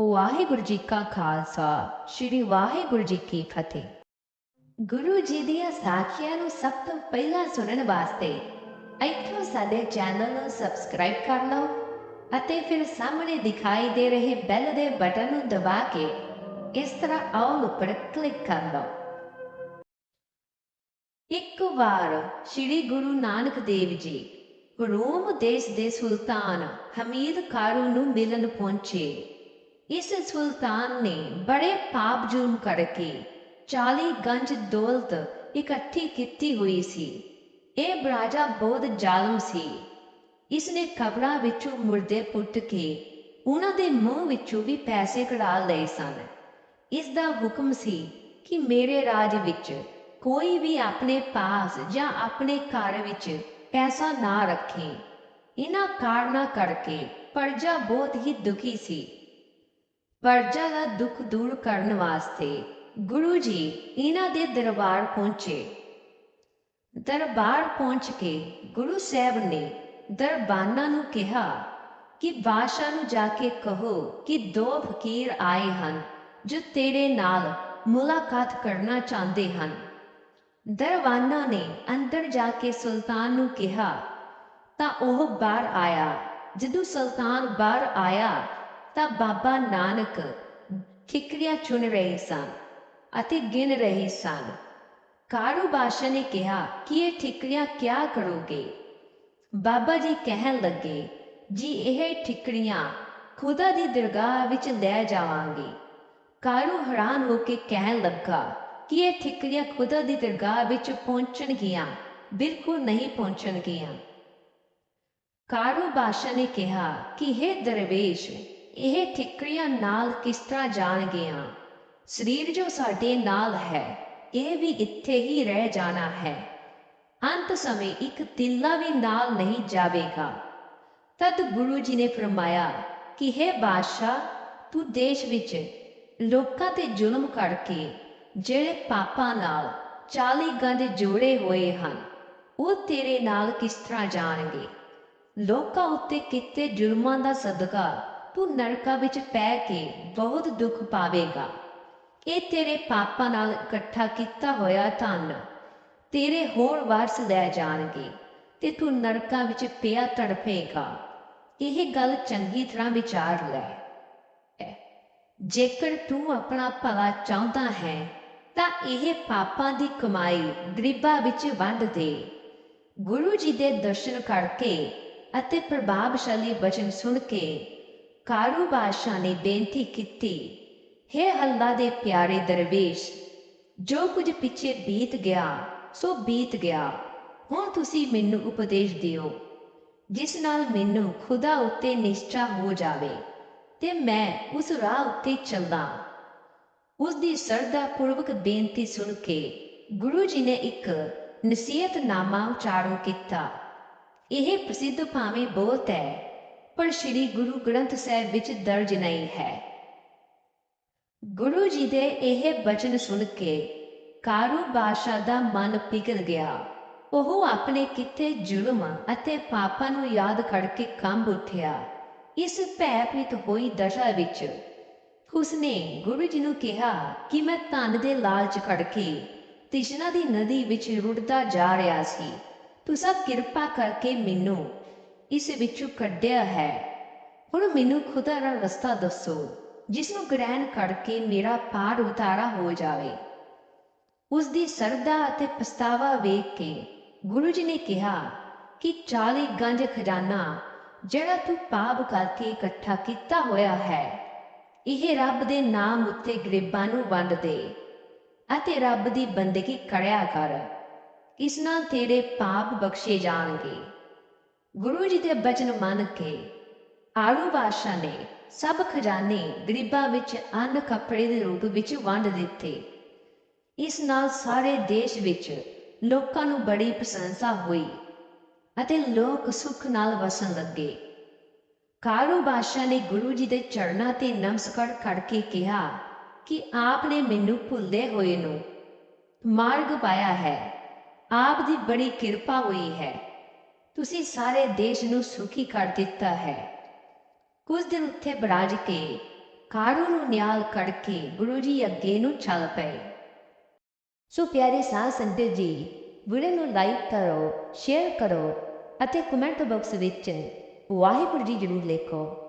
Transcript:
ਵਾਹਿਗੁਰੂ ਜੀ ਕਾ ਖਾਲਸਾ, ਸ੍ਰੀ ਵਾਹਿਗੁਰੂ ਜੀ ਕੀ ਫਤਿਹ। ਗੁਰੂ ਜੀ ਦੀਆਂ ਸਾਖੀਆਂ ਨੂੰ ਸਭ ਤੋਂ ਪਹਿਲਾਂ ਸੁਣਨ ਵਾਸਤੇ ਇੱਥੋਂ ਸਾਡੇ ਚੈਨਲ ਨੂੰ ਸਬਸਕ੍ਰਾਈਬ ਕਰ ਲਓ ਅਤੇ ਫਿਰ ਸਾਹਮਣੇ ਦਿਖਾਈ ਦੇ ਰਹੇ ਬੈਲ ਦੇ ਬਟਨ ਨੂੰ ਦਬਾ ਕੇ ਇਸ ਤਰ੍ਹਾਂ ਆਲ ਉੱਪਰ ਕਲਿੱਕ ਕਰ ਲਓ। ਇੱਕ ਵਾਰ ਸ੍ਰੀ ਗੁਰੂ ਨਾਨਕ ਦੇਵ ਜੀ ਰੋਮ ਦੇਸ਼ ਦੇ ਸੁਲਤਾਨ ਹਮੀਦ ਕਾਰੂ ਨੂੰ ਮਿਲਣ ਪਹੁੰਚੇ। ਇਸ ਸੁਲਤਾਨ ਨੇ ਬੜੇ ਪਾਪ ਜੁਰਮ ਕਰਕੇ 40 ਗੰਜ ਦੌਲਤ ਇਕੱਠੀ ਕੀਤੀ ਹੋਈ ਸੀ। ਇਹ ਰਾਜਾ ਬਹੁਤ ਜ਼ਾਲਮ ਸੀ। ਇਸ ਨੇ ਕਬਰਾਂ ਵਿੱਚੋਂ ਮੁਰਦੇ ਪੁੱਟ ਕੇ ਉਹਨਾਂ ਦੇ ਮੂੰਹ ਵਿੱਚੋਂ ਵੀ ਪੈਸੇ ਕਢਾ ਲਏ ਸਨ। ਇਸ ਦਾ ਹੁਕਮ ਸੀ ਕਿ ਮੇਰੇ ਰਾਜ ਵਿੱਚ ਕੋਈ ਵੀ ਆਪਣੇ ਪਾਸ ਜਾਂ ਆਪਣੇ ਘਰ ਵਿੱਚ ਪੈਸਾ ਨਾ ਰੱਖੇ। ਇਹਨਾਂ ਕਾਰਨਾਂ ਕਰਕੇ ਪਰਜਾ ਬਹੁਤ ਹੀ ਦੁਖੀ ਸੀ। ਪਰਜਾ ਦਾ ਦੁੱਖ ਦੂਰ ਕਰਨ ਵਾਸਤੇ ਗੁਰੂ ਜੀ ਇਹਨਾਂ ਦੇ ਦਰਬਾਰ ਪਹੁੰਚੇ। ਦਰਬਾਰ ਪਹੁੰਚ ਕੇ ਗੁਰੂ ਸਾਹਿਬ ਨੇ ਦਰਬਾਨਾਂ ਨੂੰ ਕਿਹਾ ਕਿ ਬਾਦਸ਼ਾਹ ਨੂੰ ਜਾ ਕੇ ਕਹੋ ਕਿ ਦੋ ਫਕੀਰ ਆਏ ਹਨ ਜੋ ਤੇਰੇ ਨਾਲ ਮੁਲਾਕਾਤ ਕਰਨਾ ਚਾਹੁੰਦੇ ਹਨ। ਦਰਵਾਨਾ ਨੇ ਅੰਦਰ ਜਾ ਕੇ ਸੁਲਤਾਨ ਨੂੰ ਕਿਹਾ, ਤਾਂ ਉਹ ਬਾਹਰ ਆਇਆ। ਜਦੋਂ ਸੁਲਤਾਨ ਬਾਹਰ ਆਇਆ ਤਾਂ ਬਾਬਾ ਨਾਨਕ ਠਿਕਰੀਆਂ ਚੁਣ ਰਹੇ ਸਨ ਅਤੇ ਗਿਣ ਰਹੇ ਸਨ। ਕਾਰੂ ਬਾਦਸ਼ਾਹ ਨੇ ਕਿਹਾ, ਕਿ ਇਹ ਠਿਕਰੀਆਂ ਕਿਆ ਕਰੋਗੇ? ਬਾਬਾ ਜੀ ਕਹਿਣ ਲੱਗੇ, ਜੀ, ਇਹ ਠਿਕਰੀਆਂ ਖੁਦਾ ਦੀ ਦਰਗਾਹ ਵਿੱਚ ਲੈ ਜਾਵਾਂਗੇ। ਕਾਰੂ ਹੈਰਾਨ ਹੋ ਕੇ ਕਹਿਣ ਲੱਗਾ, ਕਿ ਇਹ ਠਿਕਰੀਆਂ ਖੁਦਾ ਦੀ ਦਰਗਾਹ ਵਿੱਚ ਪਹੁੰਚਣਗੀਆਂ? ਬਿਲਕੁਲ ਨਹੀਂ ਪਹੁੰਚਣਗੀਆਂ। ਕਾਰੂ ਬਾਦਸ਼ਾਹ ਨੇ ਕਿਹਾ, ਕਿ ਇਹ ਦਰਵੇਸ਼ ਇਹ ਠਿਕਰੀਆਂ ਨਾਲ ਕਿਸ ਤਰ੍ਹਾਂ ਜਾਣਗੀਆਂ? ਸਰੀਰ ਜੋ ਸਾਡੇ ਨਾਲ ਹੈ, ਇਹ ਵੀ ਇੱਥੇ ਹੀ ਰਹਿ ਜਾਣਾ ਹੈ। ਅੰਤ ਸਮੇਂ ਇੱਕ ਤਿੱਲਾ ਵੀ ਨਾਲ ਨਹੀਂ ਜਾਵੇਗਾ। ਤਦ ਗੁਰੂ ਜੀ ਨੇ ਫਰਮਾਇਆ ਕਿ ਹੈ ਬਾਦਸ਼ਾਹ, ਤੂੰ ਦੇਸ਼ ਵਿੱਚ ਲੋਕਾਂ ਤੇ ਜ਼ੁਲਮ ਕਰਕੇ ਜਿਹੜੇ ਪਾਪਾਂ ਨਾਲ 40 ਗੰਜ ਜੋੜੇ ਹੋਏ ਹਨ, ਉਹ ਤੇਰੇ ਨਾਲ ਕਿਸ ਤਰ੍ਹਾਂ ਜਾਣਗੇ? ਲੋਕਾਂ ਉੱਤੇ ਕੀਤੇ ਜ਼ੁਲਮਾਂ ਦਾ ਸਦਕਾ ਤੂੰ ਨਰਕਾਂ ਵਿੱਚ ਪੈ ਕੇ ਬਹੁਤ ਦੁੱਖ ਪਾਵੇਗਾ। ਇਹ ਤੇਰੇ ਪਾਪਾਂ ਨਾਲ ਇਕੱਠਾ ਕੀਤਾ ਹੋਇਆ ਧਨ ਤੇਰੇ ਹੋਰ ਵਾਰਸ ਲੈ ਜਾਣਗੇ ਤੇ ਤੂੰ ਨਰਕਾਂ ਵਿੱਚ ਪਿਆ ਤੜਪੇਗਾ ਇਹ ਗੱਲ ਚੰਗੀ ਤਰ੍ਹਾਂ ਵਿਚਾਰ ਲੈ। ਜੇਕਰ ਤੂੰ ਆਪਣਾ ਭਲਾ ਚਾਹੁੰਦਾ ਹੈ, ਤਾਂ ਇਹ ਪਾਪਾਂ ਦੀ ਕਮਾਈ ਗਰੀਬਾਂ ਵਿੱਚ ਵੰਡ ਦੇ। ਗੁਰੂ ਜੀ ਦੇ ਦਰਸ਼ਨ ਕਰਕੇ ਅਤੇ ਪ੍ਰਭਾਵਸ਼ਾਲੀ ਬਚਨ ਸੁਣ ਕੇ ਕਾਰੂ ਬਾਦਸ਼ਾਹ ਨੇ ਬੇਨਤੀ ਕੀਤੀ, ਹੈ ਅੱਲਾ ਦੇ ਪਿਆਰੇ ਦਰਵੇਸ਼, ਜੋ ਕੁਝ ਪਿੱਛੇ ਬੀਤ ਗਿਆ, ਸੋ ਬੀਤ ਗਿਆ। ਹੁਣ ਤੁਸੀਂ ਮੈਨੂੰ ਉਪਦੇਸ਼ ਦਿਓ, ਜਿਸ ਨਾਲ ਮੈਨੂੰ ਖੁਦਾ ਉੱਤੇ ਨਿਸ਼ਚਾ ਹੋ ਜਾਵੇ, ਤੇ ਮੈਂ ਉਸ ਰਾਹ ਉੱਤੇ ਚੱਲਦਾ ਉਸ ਦੀ ਸਰਦਾ ਪੂਰਵਕ ਬੇਨਤੀ ਸੁਣ ਕੇ ਗੁਰੂ ਜੀ ਨੇ ਇੱਕ ਨਸੀਹਤਨਾਮਾ ਉਚਾਰਨ ਕੀਤਾ। ਇਹ ਪ੍ਰਸਿੱਧ ਭਾਵੇਂ ਬਹੁਤ ਹੈ ਪਰ ਸ੍ਰੀ ਗੁਰੂ ਗ੍ਰੰਥ ਸਾਹਿਬ ਵਿੱਚ ਦਰਜ ਨਹੀਂ ਹੈ। ਗੁਰੂ ਜੀ ਦੇ ਇਹ ਬਚਨ ਸੁਣ ਕੇ ਕਾਰੂ ਬਾਦਸ਼ਾਹ ਦਾ ਮਨ ਪਿਘਲ ਗਿਆ। ਉਹ ਆਪਣੇ ਕਿਤੇ ਜ਼ੁਲਮ ਅਤੇ ਪਾਪਾਂ ਨੂੰ ਯਾਦ ਕਰਕੇ ਕੰਬ ਉੱਠਿਆ। ਇਸ ਭੈਭੀਤ ਹੋਈ ਦਸ਼ਾ ਵਿੱਚ ਉਸਨੇ ਗੁਰੂ ਜੀ ਨੂੰ ਕਿਹਾ ਕਿ ਮੈਂ ਧਨ ਦੇ ਲਾਲਚ ਕਰਕੇ ਤਿਸ਼ਨਾ ਦੀ ਨਦੀ ਵਿੱਚ ਰੁੜਦਾ ਜਾ ਰਿਹਾ ਸੀ। ਤੁਸੀਂ ਕਿਰਪਾ ਕਰਕੇ ਮੈਨੂੰ ਇਸ ਵਿੱਚੋਂ ਕੱਢਿਆ ਹੈ। ਹੁਣ ਮੈਨੂੰ ਖੁਦਾ ਦਾ ਰਸਤਾ ਦੱਸੋ ਜਿਸ ਨੂੰ ਗ੍ਰਹਿਣ ਕਰਕੇ ਮੇਰਾ ਪਾਰ ਉਤਾਰਾ ਹੋ ਜਾਵੇ। ਉਸ ਦੀ ਸਰਦਾ ਅਤੇ ਪਛਤਾਵਾ ਵੇਖ ਕੇ ਗੁਰੂ ਜੀ ਨੇ ਕਿਹਾ ਕਿ 40 ਗੰਜ ਖਜ਼ਾਨਾ ਜਿਹੜਾ ਤੂੰ ਪਾਪ ਕਰਕੇ ਇਕੱਠਾ ਕੀਤਾ ਹੋਇਆ ਹੈ, ਇਹ ਰੱਬ ਦੇ ਨਾਮ ਉੱਤੇ ਗਰੀਬਾਂ ਨੂੰ ਵੰਡ ਦੇ ਅਤੇ ਰੱਬ ਦੀ ਬੰਦਗੀ ਕਰਿਆ ਕਰ। ਇਸ ਨਾਲ ਤੇਰੇ ਪਾਪ ਬਖਸ਼ੇ ਜਾਣਗੇ। ਗੁਰੂ ਜੀ ਦੇ ਬਚਨ ਮੰਨ ਕੇ ਆਰੂ ਬਾਦਸ਼ਾਹ ਨੇ ਸਭ ਖਜ਼ਾਨੇ ਗਰੀਬਾਂ ਵਿੱਚ ਅੰਨ ਕੱਪੜੇ ਦੇ ਰੂਪ ਵਿੱਚ ਵੰਡ ਦਿੱਤੇ। ਇਸ ਨਾਲ ਸਾਰੇ ਦੇਸ਼ ਵਿੱਚ ਲੋਕਾਂ ਨੂੰ ਬੜੀ ਪ੍ਰਸ਼ੰਸਾ ਹੋਈ ਅਤੇ ਲੋਕ ਸੁੱਖ ਨਾਲ ਵਸਣ ਲੱਗੇ। ਕਾਰੂ ਬਾਦਸ਼ਾਹ ਨੇ ਗੁਰੂ ਜੀ ਦੇ ਚਰਨਾਂ ਤੇ ਨਮਸਕਾਰ ਕਰਕੇ ਕਿਹਾ ਕਿ ਆਪ ਨੇ ਮੈਨੂੰ ਭੁੱਲੇ ਹੋਏ ਨੂੰ ਮਾਰਗ ਪਾਇਆ ਹੈ। ਆਪ ਦੀ ਬੜੀ ਕਿਰਪਾ ਹੋਈ ਹੈ। ਤੁਸੀਂ ਸਾਰੇ ਦੇਸ਼ ਨੂੰ ਸੁਖੀ ਕਰ ਦਿੱਤਾ ਹੈ। ਕੁਝ ਦਿਨ ਉੱਥੇ ਬਰਾਜ ਕੇ ਕਾਰੂ ਨੂੰ ਨਿਆਲ ਕਰਕੇ ਗੁਰੂ ਜੀ ਅੱਗੇ ਨੂੰ ਚੱਲ ਪਏ। ਸੋ ਪਿਆਰੇ ਸਾਧ ਸੰਗਤ ਜੀ ਵੀਡੀਓ ਨੂੰ ਲਾਈਕ ਕਰੋ ਸ਼ੇਅਰ ਕਰੋ ਅਤੇ ਕਮੈਂਟ ਬਾਕਸ ਵਿੱਚ ਵਾਹਿਗੁਰੂ ਜੀ ਜ਼ਰੂਰ ਲਿਖੋ।